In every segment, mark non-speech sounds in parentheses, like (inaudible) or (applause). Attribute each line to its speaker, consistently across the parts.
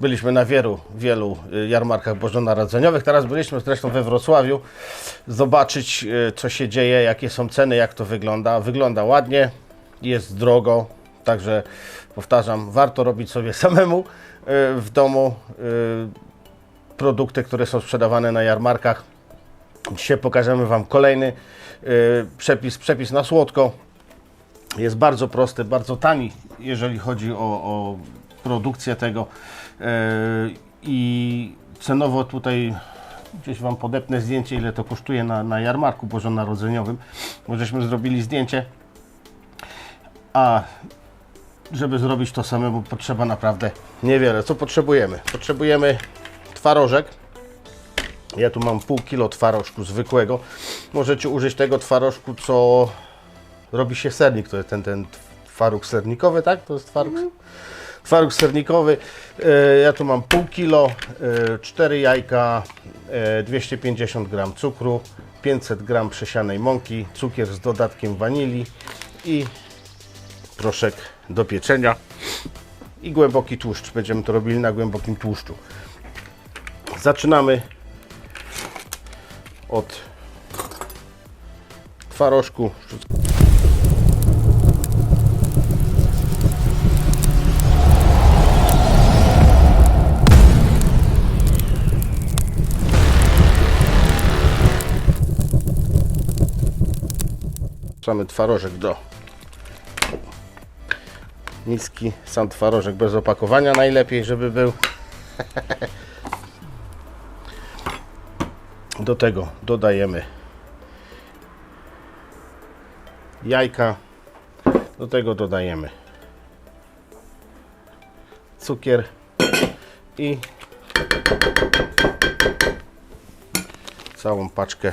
Speaker 1: Byliśmy na wielu, wielu y, jarmarkach bożonarodzeniowych. Teraz byliśmy zresztą we Wrocławiu zobaczyć, y, co się dzieje, jakie są ceny, jak to wygląda. Wygląda ładnie, jest drogo, także powtarzam, warto robić sobie (laughs) samemu y, w domu produkty, które są sprzedawane na jarmarkach. Dzisiaj pokażemy Wam kolejny przepis, przepis na słodko. Jest bardzo prosty, bardzo tani, jeżeli chodzi o, o produkcję tego. Yy, I cenowo tutaj gdzieś Wam podepnę zdjęcie, ile to kosztuje na, na jarmarku bożonarodzeniowym. Bo żeśmy zrobili zdjęcie. A żeby zrobić to samemu potrzeba naprawdę niewiele. Co potrzebujemy? Potrzebujemy twarożek. Ja tu mam pół kilo twarożku zwykłego. Możecie użyć tego twarożku, co robi się sernik, to jest ten, ten twaróg sernikowy, tak? To jest twaróg, twaróg sernikowy. E, Ja tu mam pół kilo, e, cztery jajka, e, 250 gram cukru, 500 gram przesianej mąki, cukier z dodatkiem wanilii i proszek do pieczenia i głęboki tłuszcz. Będziemy to robili na głębokim tłuszczu. Zaczynamy od twarożku. Wrzucamy twarożek do miski, sam twarożek bez opakowania najlepiej, żeby był. (laughs) Do tego dodajemy jajka, do tego dodajemy cukier i całą paczkę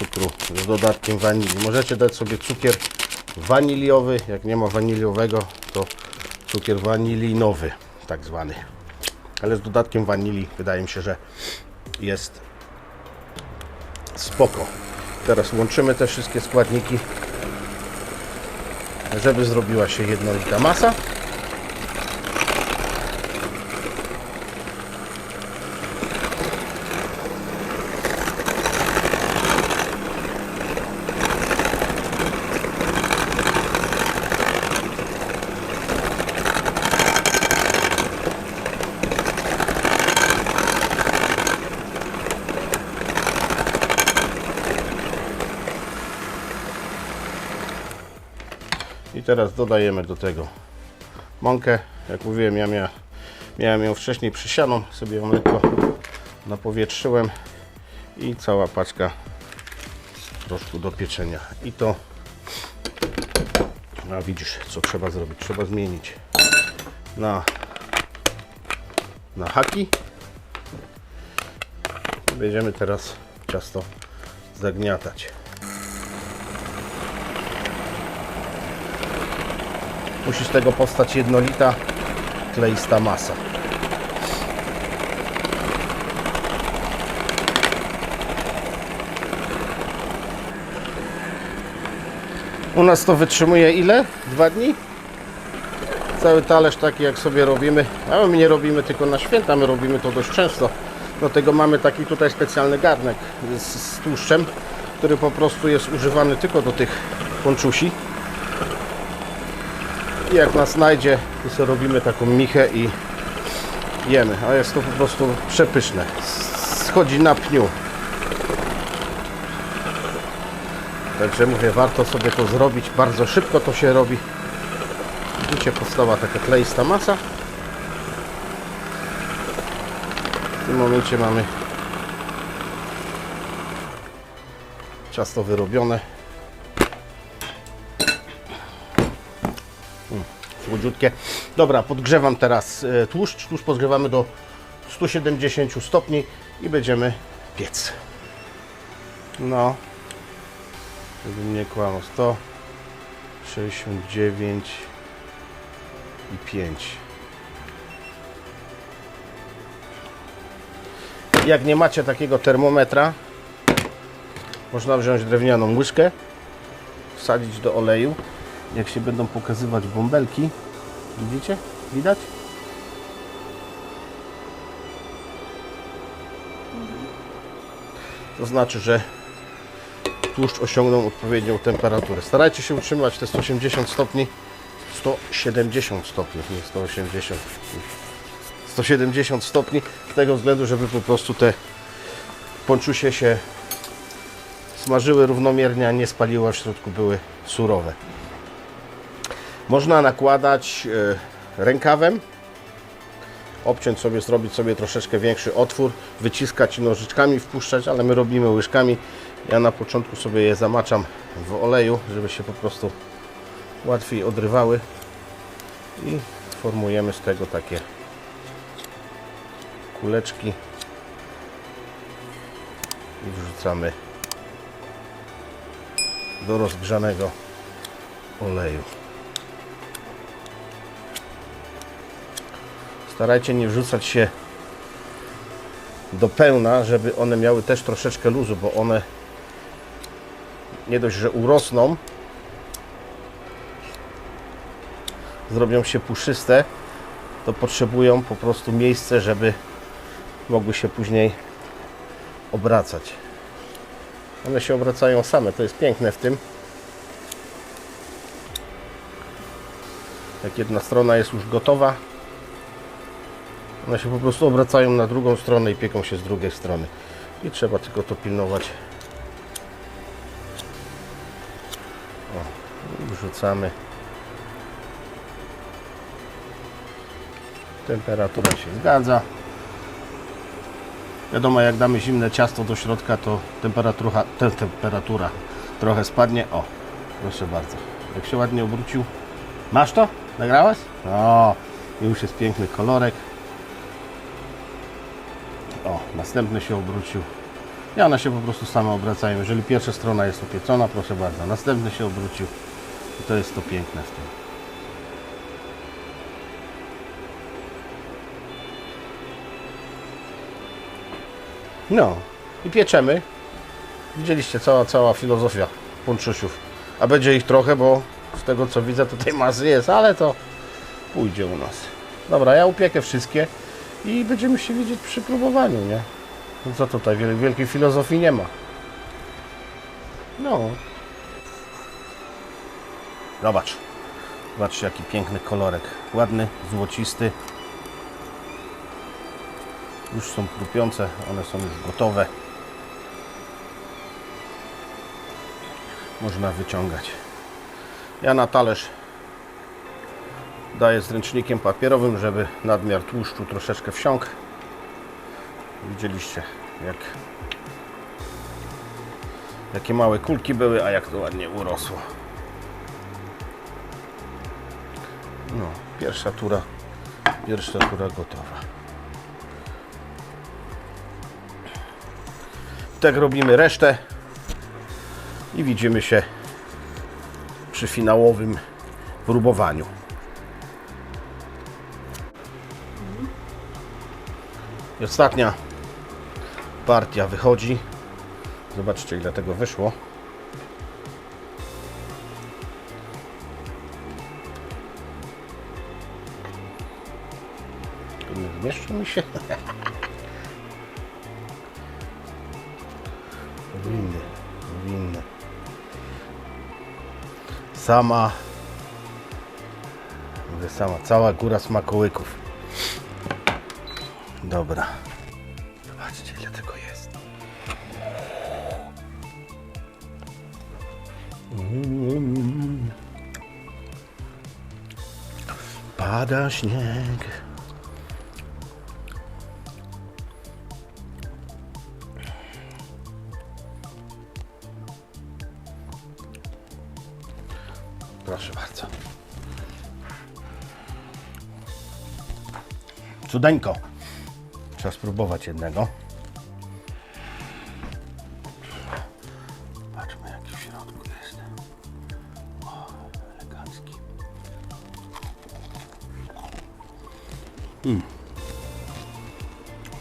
Speaker 1: cukru z dodatkiem wanilii. Możecie dać sobie cukier waniliowy, jak nie ma waniliowego, to cukier wanilinowy, tak zwany. Ale z dodatkiem wanilii wydaje mi się, że jest spoko. Teraz łączymy te wszystkie składniki, żeby zrobiła się jednolita masa. Teraz dodajemy do tego mąkę. Jak mówiłem, ja mia, miałem ją wcześniej przysianą, sobie ją lekko napowietrzyłem i cała paczka troszkę do pieczenia. I to, a widzisz, co trzeba zrobić. Trzeba zmienić na, na haki. Będziemy teraz ciasto zagniatać. Musi z tego powstać jednolita, kleista masa. U nas to wytrzymuje ile? Dwa dni? Cały talerz taki jak sobie robimy, a my nie robimy tylko na święta, my robimy to dość często. Dlatego mamy taki tutaj specjalny garnek z, z tłuszczem, który po prostu jest używany tylko do tych ponczusi. I jak nas znajdzie, to sobie robimy taką michę i jemy. A jest to po prostu przepyszne. Schodzi na pniu. Także mówię, warto sobie to zrobić. Bardzo szybko to się robi. Widzicie, powstała taka kleista masa. W tym momencie mamy ciasto wyrobione. Słodziutkie. Dobra, podgrzewam teraz e, tłuszcz. Tłuszcz podgrzewamy do 170 stopni i będziemy piec. No, żebym nie kłamał, 169 i 5. Jak nie macie takiego termometra, można wziąć drewnianą łyżkę, wsadzić do oleju jak się będą pokazywać bąbelki. Widzicie? Widać? To znaczy, że tłuszcz osiągnął odpowiednią temperaturę. Starajcie się utrzymywać te 180 stopni, 170 stopni, nie 180. 170 stopni, z tego względu, żeby po prostu te ponczusie się smażyły równomiernie, a nie spaliły, a w środku były surowe. Można nakładać e, rękawem, obciąć sobie, zrobić sobie troszeczkę większy otwór, wyciskać nożyczkami wpuszczać, ale my robimy łyżkami. Ja na początku sobie je zamaczam w oleju, żeby się po prostu łatwiej odrywały i formujemy z tego takie kuleczki i wrzucamy do rozgrzanego oleju. Starajcie nie wrzucać się do pełna, żeby one miały też troszeczkę luzu, bo one nie dość, że urosną, zrobią się puszyste, to potrzebują po prostu miejsce, żeby mogły się później obracać. One się obracają same, to jest piękne w tym. Jak jedna strona jest już gotowa, one się po prostu obracają na drugą stronę i pieką się z drugiej strony. I trzeba tylko to pilnować. O, wrzucamy. Temperatura się zgadza. Wiadomo, jak damy zimne ciasto do środka, to temperatura, te, temperatura trochę spadnie. O, proszę bardzo. Jak się ładnie obrócił. Masz to? Nagrałaś? O, już jest piękny kolorek. O, następny się obrócił. I one się po prostu same obracają. Jeżeli pierwsza strona jest upiecona, proszę bardzo, następny się obrócił. I to jest to piękne w tym. No i pieczemy. Widzieliście, cała, cała filozofia ponczusiów. A będzie ich trochę, bo z tego co widzę, to tej masy jest, ale to pójdzie u nas. Dobra, ja upiekę wszystkie i będziemy się widzieć przy próbowaniu, nie? No co tutaj, wiel- wielkiej filozofii nie ma. No. Zobacz. Zobaczcie, jaki piękny kolorek. Ładny, złocisty. Już są krupiące, one są już gotowe. Można wyciągać. Ja na talerz daję z ręcznikiem papierowym, żeby nadmiar tłuszczu troszeczkę wsiąkł. Widzieliście, jak jakie małe kulki były, a jak to ładnie urosło. No, pierwsza tura, pierwsza tura gotowa. Tak robimy resztę i widzimy się przy finałowym próbowaniu. I ostatnia partia wychodzi. Zobaczcie ile tego wyszło. Nie zmieszczą mi się. (laughs) Powinny, powinny. Sama, mówię sama, cała góra smakołyków. Dobra. Zobaczcie ile tego jest. Mm. Pada śnieg. Proszę bardzo. Cudeńko. Trzeba spróbować jednego. Patrzmy jaki w środku jest. O, elegancki. Mm.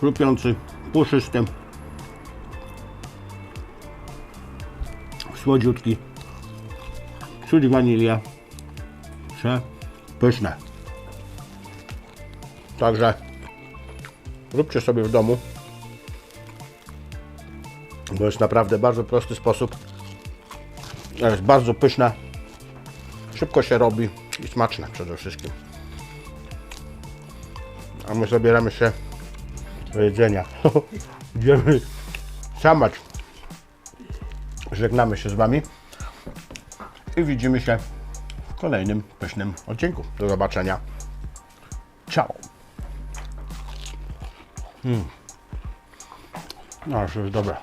Speaker 1: Chrupiący, puszysty. Słodziutki. Czuć wanilię. Przepyszne. Także Róbcie sobie w domu. Bo jest naprawdę bardzo prosty sposób. Jest bardzo pyszne. Szybko się robi i smaczne przede wszystkim. A my zabieramy się do jedzenia. (laughs) Idziemy samać. Żegnamy się z Wami i widzimy się w kolejnym pysznym odcinku. Do zobaczenia. Ciao. Mm. No, już jest dobre.